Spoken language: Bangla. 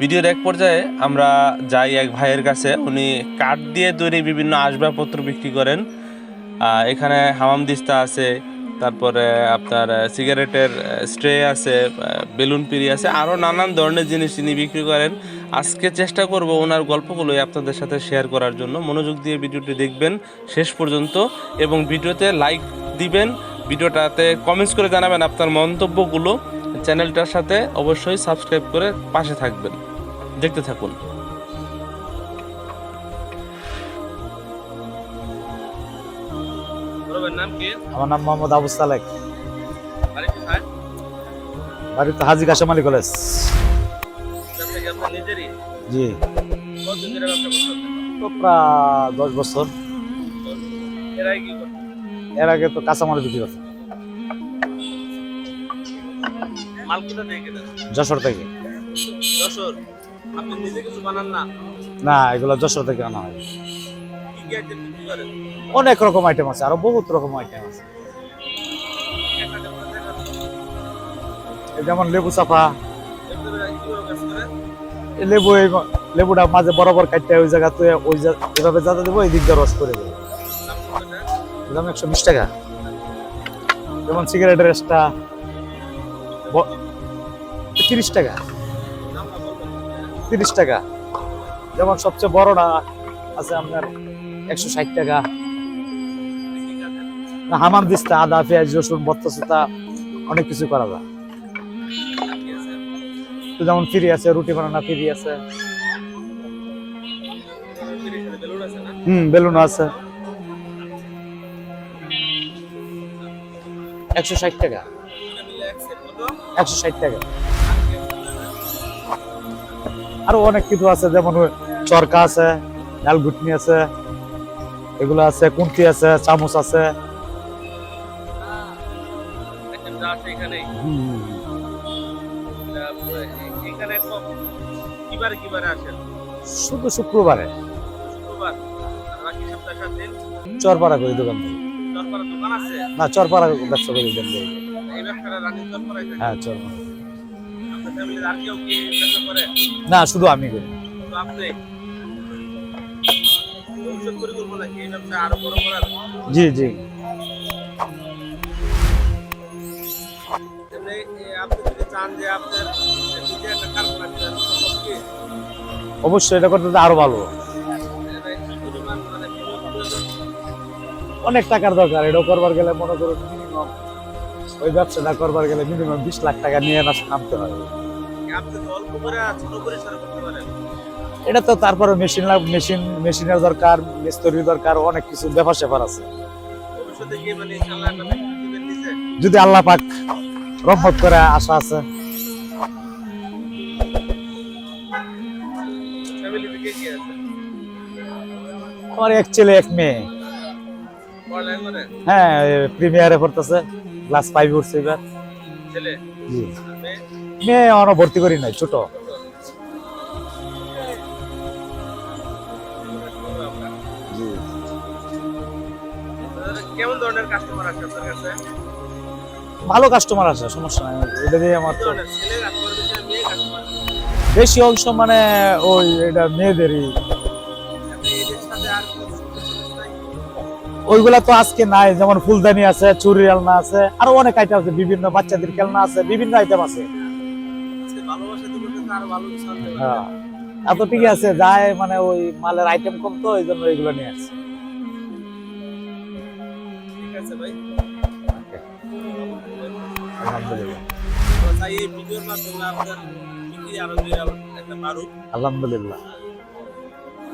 ভিডিওর এক পর্যায়ে আমরা যাই এক ভাইয়ের কাছে। উনি কাঠ দিয়ে তৈরি বিভিন্ন আসবাবপত্র বিক্রি করেন। এখানে হামাম দিস্তা আছে, তারপরে আপনার সিগারেটের স্ট্রে আছে বেলুন পিড়ি আছে আরও নানান ধরনের জিনিস তিনি বিক্রি করেন। আজকে চেষ্টা করব ওনার গল্পগুলোই আপনাদের সাথে শেয়ার করার জন্য। মনোযোগ দিয়ে ভিডিওটি দেখবেন শেষ পর্যন্ত এবং ভিডিওতে লাইক দিবেন। ভিডিওটাতে কমেন্টস করে জানাবেন আপনার মন্তব্যগুলো। চ্যানেলটার সাথে অবশ্যই সাবস্ক্রাইব করে পাশে থাকবেন। দেখতে থাকুন। নাম কি? আমার নাম মোহাম্মদ আবু সালেক। বাড়ি তো হাজি কাশামালি কলেজ। জি। তো প্রায় দশ বছর। এর আগে এর আগে তো কাঁচামাল বিক্রি করছে মাল কোথা থেকে যশোর থেকে। যশোর আপনি নিজে কিছু বানান না? না এগুলো যশোর থেকে আনা হয়। অনেক রকম আইটেম আছে আরও বহুত রকম আইটেম আছে। যেমন লেবু চাপা। এই লেবু এই লেবুটা মাঝে বরাবর কাটতে ওই জায়গা তো ওই এভাবে যাতে দেবো এই দিক দিয়ে রস করে দেবো। দাম একশো বিশ টাকা। যেমন সিগারেটের রেসটা তিরিশ টাকা। তিরিশ টাকা। যেমন সবচেয়ে বড় বড়টা আছে আপনার একশো ষাট টাকা। হামাম দিস্তা, আদা, পেঁয়াজ, রসুন বত্তসতা অনেক কিছু করা যায়। যেমন ফ্রি আছে, রুটি বানানা ফ্রি আছে। হুম, বেলুন আছে। একশো ষাট টাকা। একশো ষাট টাকা। আরও অনেক কিছু আছে যেমন চরকা আছে ডাল ঘুটনি আছে এগুলো আছে কুন্তি আছে চামচ আছে। শুধু শুক্রবারে। চরপাড়া করি দোকান থেকে। না চরপাড়া ব্যবসা করি দোকান থেকে। হ্যাঁ করে না শুধু আমি করি। জি জি? অবশ্যই এটা করতে আরও ভালো। মানে? অনেক টাকার দরকার এটা করবার গেলে মনে করুন মিনিমাম ওই ব্যবসাটা করবার গেলে মিনিমাম বিশ লাখ টাকা নিয়ে না নামতে হয়। এটা তো তারপরে মেশিন মেশিন মেশিনের দরকার, মিস্ত্রির দরকার, অনেক কিছু ব্যাপার স্যাপার আছে। যদি আল্লাহ পাক রহমত করে, আশা আছে। আমার এক ছেলে, এক মেয়ে। হ্যাঁ প্রিমিয়ারে পড়তেছে। ক্লাস ফাইভ উঠছে এবার। মেয়ে এখনও ভর্তি করি নাই ছোট। কেমন ধরনের কাস্টমার আছে আপনার কাছে? ভালো কাস্টমার আছে সমস্যা নাই। এটা দিয়ে আমার বেশি অংশ মানে ওই এটা মেয়েদেরই। ওইগুলা তো আজকে নাই যেমন ফুলদানি আছে চুরি আলনা আছে আরও অনেক আইটেম আছে বিভিন্ন বাচ্চাদের খেলনা আছে বিভিন্ন আইটেম আছে। হ্যাঁ। এত ঠিকই আছে যায় মানে ওই মালের আইটেম কম তো এই জন্য এগুলো নিয়ে আসছে। ঠিক আছে ভাই আলহামদুলিল্লাহ।